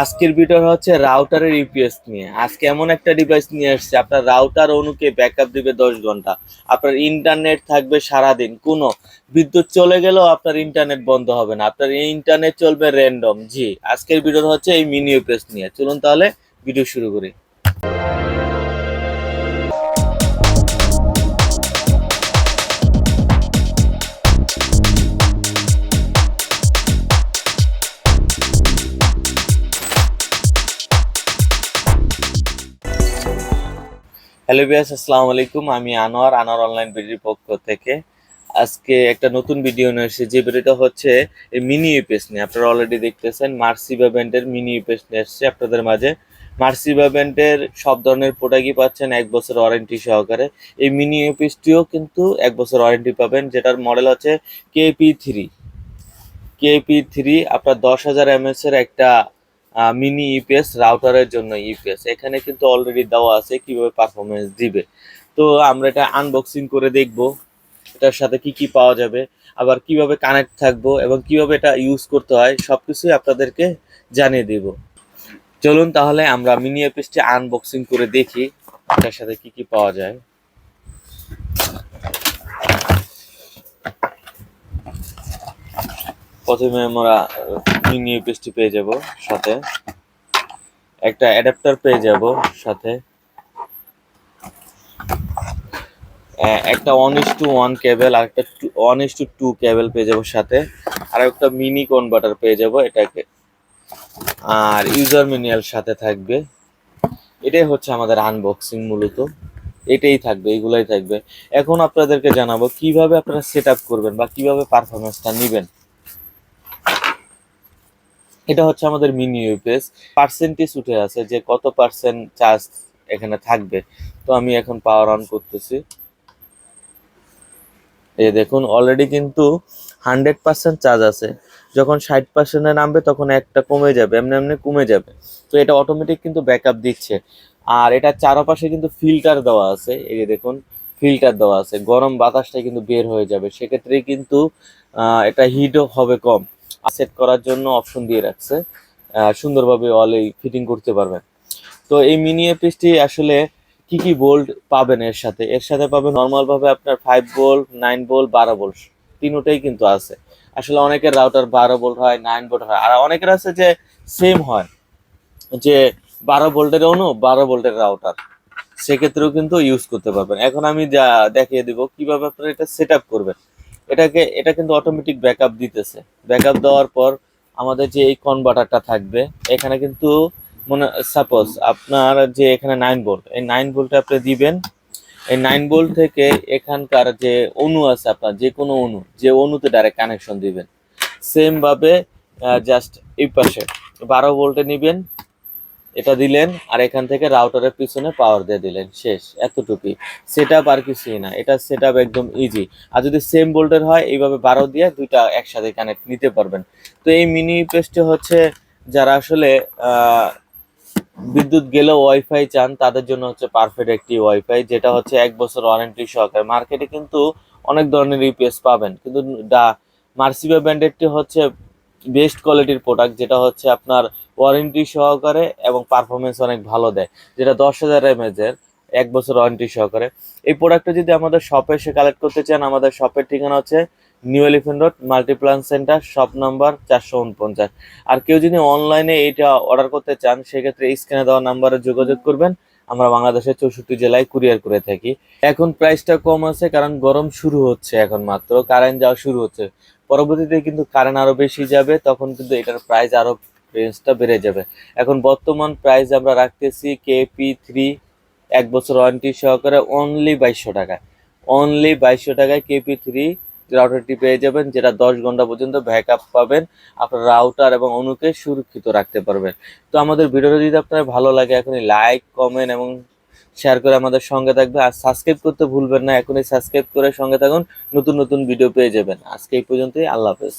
আজকের ভিডিও হচ্ছে রাউটারের ইউপিএস নিয়ে। আজকে এমন একটা ডিভাইস নিয়ে আসছে, আপনার রাউটার অনুকে ব্যাকআপ দিবে দশ ঘণ্টা। আপনার ইন্টারনেট থাকবে সারাদিন, কোনো বিদ্যুৎ চলে গেলেও আপনার ইন্টারনেট বন্ধ হবে না। আপনার এই ইন্টারনেট চলবে র্যান্ডম জি। আজকের ভিডিও হচ্ছে এই মিনি ইউপিএস নিয়ে। চলুন তাহলে ভিডিও শুরু করি। হ্যালো বিয়াস আসসালামু আলাইকুম। আমি আনোয়ার আনোয়ার অনলাইন ভিডিওর পক্ষ থেকে। আজকে একটা নতুন ভিডিও নিয়ে এসেছি, যে ভিডিওটা হচ্ছে মিনি ইউপিএস নিয়ে। আপনারা অলরেডি দেখতেছেন, মার্সিবা ব্যান্ডের মিনি ইউপিএস নিয়ে এসেছে আপনাদের মাঝে। মার্সিবা ব্যান্ডের সব ধরনের প্রোডাক্টই পাচ্ছেন, এক বছর ওয়ারেন্টি সহকারে। এই মিনি ইউপিএসটিও কিন্তু এক বছর ওয়ারেন্টি পাবেন, যেটার মডেল হচ্ছে কেপি থ্রি কেপি থ্রি আপনার দশ হাজার এমএস এর একটা মিনি ইপিএস রাউটারের জন্য ইপিএস এখানে কিন্তু অলরেডি দেওয়া আছে কীভাবে পারফরমেন্স দিবে। তো আমরা এটা আনবক্সিং করে দেখব, এটার সাথে কি কি পাওয়া যাবে, আবার কীভাবে কানেক্ট থাকব এবং কীভাবে এটা ইউজ করতে হয় সব কিছুই আপনাদেরকে জানিয়ে দিব। চলুন তাহলে আমরা মিনি ইপিএসটি আনবক্সিং করে দেখি, এটার সাথে কি কি পাওয়া যায়। প্রথমে আমরা মিনি ইউপিএসটি পেয়ে যাব সাথে। একটা অ্যাডাপ্টার পেয়ে যাব সাথে। একটা one is to one cable আর একটা one is to two cable পেয়ে যাব সাথে। আর একটা মিনি কনভার্টার পেয়ে যাব এটাকে। আর ইউজার ম্যানুয়াল সাথে থাকবে। এটাই হচ্ছে আমাদের আনবক্সিং মূলত। এটাই থাকবে, এগুলাই থাকবে। এখন আপনাদেরকে জানাব কীভাবে আপনারা সেট করবেন বা কীভাবে পারফরমেন্সটা নেবেন। এটা হচ্ছে আমাদের মিনি ইউপিএস পার্সেন্টেজ উঠে আছে যে কত পার্সেন্ট চার্জ এখানে থাকবে। তো আমি এখন পাওয়ার অন করতেছি। এই দেখুন অলরেডি কিন্তু হান্ড্রেড পার্সেন্ট চার্জ আছে। যখন ষাট পার্সেন্টে নামবে তখন একটা কমে যাবে, এমনি এমনি কমে যাবে। তো এটা অটোমেটিক কিন্তু ব্যাকআপ দিচ্ছে। আর এটা চারপাশে কিন্তু ফিল্টার দেওয়া আছে। এই যে দেখুন ফিল্টার দেওয়া আছে। গরম বাতাসটা কিন্তু বের হয়ে যাবে। সেক্ষেত্রে কিন্তু এটা হিটও হবে কম। সেট করার জন্য অপশন দিয়ে রাখছে। সুন্দরভাবে অলে ফিটিং করতে পারবেন। তো এই মিনি এপিসটি আসলে কি কি বোল্ট পাবেন এর সাথে? এর সাথে পাবেন নর্মাল ভাবে আপনার ফাইভ বোল্ট নাইন বোল্ট বারো বোল্ট তিনোটাই কিন্তু আছে। আসলে অনেকের রাউটার বারো বোল্ট হয় নাইন বোল্ট হয়, আর অনেকের আছে যে সেম হয়। যে বারো ভোল্টের অনু, বারো ভোল্টের রাউটার সেক্ষেত্রেও কিন্তু ইউজ করতে পারবেন। এখন আমি যা দেখিয়ে দিব, কীভাবে আপনারা এটা সেট করবেন। এটাকে, এটা কিন্তু অটোমেটিক ব্যাকআপ দিতেছে। ব্যাকআপ দেওয়ার পর আমাদের যে এই কনভার্টারটা থাকবে, এখানে কিন্তু মনে সাপোজ আপনার যে এখানে নাইন ভোল্ট এই নাইন ভোল্টে আপনি দিবেন। এই নাইন ভোল্ট থেকে এখানকার যে অণু আছে আপনার, যে কোনো অণু, যে অণুতে ডাইরেক্ট কানেকশন দিবেন। সেমভাবে জাস্ট এই পাশে, বারো ভোল্টে নিবেন। এটা দিলেন আর এখান থেকে রাউটারের পিছনে পাওয়ার দিয়ে দিলেন। শেষ, এতটুকুই। সেট আপ আর কিছুই না। এটা সেট আপ একদম ইজি আর যদি সেম ভোল্টের হয়, এইভাবে বারো দিয়ে দুইটা একসাথে কানেক্ট নিতে পারবেন। তো এই মিনি পেস্টে হচ্ছে যারা আসলে বিদ্যুৎ গেলেও ওয়াইফাই চান, তাদের জন্য হচ্ছে পারফেক্ট একটি ওয়াইফাই যেটা হচ্ছে এক বছর ওয়ারেন্টি সহকারে। মার্কেটে কিন্তু অনেক ধরনের ইউপিএস পাবেন। কিন্তু মার্সিবা ব্র্যান্ডেরটি হচ্ছে বেস্ট কোয়ালিটির প্রোডাক্ট যেটা হচ্ছে আপনার ওয়ারেন্টি সহকারে এবং পারফরমেন্স অনেক ভালো দেয়, যেটা দশ হাজার এমএজ এর, এক বছর ওয়ারেন্টি সহকারে। এই প্রোডাক্টটা যদি আমাদের শপে এসে কালেক্ট করতে চান, আমাদের শপের ঠিকানা হচ্ছে new elephant road Multiplan center shop number চারশো উনপঞ্চাশ। আর কেউ যদি অনলাইনে এটা অর্ডার করতে চান, সেক্ষেত্রে স্ক্যানে দেওয়া নাম্বারে যোগাযোগ করবেন। আমরা বাংলাদেশের চৌষট্টি জেলায় কুরিয়ার করে থাকি। এখন প্রাইসটা কম আছে, কারণ গরম শুরু হচ্ছে এখন মাত্র কারেন্ট যাওয়া শুরু হচ্ছে। পরবর্তীতে কিন্তু কারেন্ট আরও বেশি যাবে, তখন কিন্তু এটার প্রাইস আরও রেঞ্জটা বেড়ে যাবে। এখন বর্তমান প্রাইস আমরা রাখতেছি কেপি থ্রি এক বছর ওয়ারেন্টি সহকারে অনলি বাইশশো টাকায়। অনলি বাইশশো টাকায় কেপি থ্রি রাউটারটি পেয়ে যাবেন, যেটা দশ ঘণ্টা পর্যন্ত ব্যাকআপ পাবেন। আপনার রাউটার এবং অনুকে সুরক্ষিত রাখতে পারবেন। তো আমাদের ভিডিওটা যদি আপনার ভালো লাগে, এখনই লাইক কমেন্ট এবং শেয়ার করে আমাদের সঙ্গে থাকবে। আর সাবস্ক্রাইব করতে ভুলবেন না, এখনই সাবস্ক্রাইব করে সঙ্গে থাকুন। নতুন নতুন ভিডিও পেয়ে যাবেন। আজকে এই পর্যন্তই, আল্লাহ হাফেজ।